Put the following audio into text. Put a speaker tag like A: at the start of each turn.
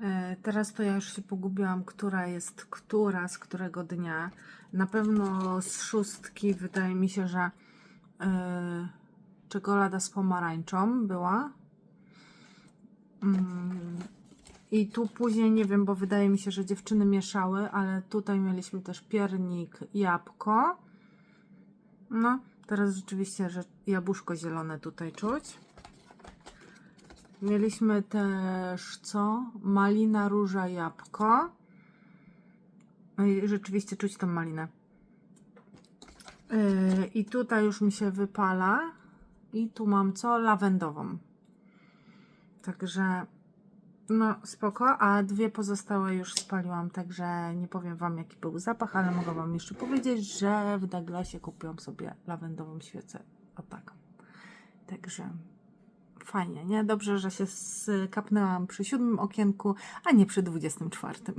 A: E, Teraz to ja już się pogubiłam, która jest która, z którego dnia. Na pewno z szóstki wydaje mi się, że e, czekolada z pomarańczą była. Mm, I tu później nie wiem, bo wydaje mi się, że dziewczyny mieszały, ale tutaj mieliśmy też piernik, jabłko. No, teraz rzeczywiście, że jabłuszko zielone tutaj czuć. Mieliśmy też co? Malina, róża, jabłko. No i rzeczywiście czuć tą malinę. Yy, I tutaj już mi się wypala. I tu mam co? Lawendową. Także no spoko, a dwie pozostałe już spaliłam, także nie powiem Wam jaki był zapach, ale mogę Wam jeszcze powiedzieć, że w Douglasie kupiłam sobie lawendową świecę. O taką. Także fajnie, nie? Dobrze, że się skapnęłam przy siódmym okienku, a nie przy dwudziestym czwartym.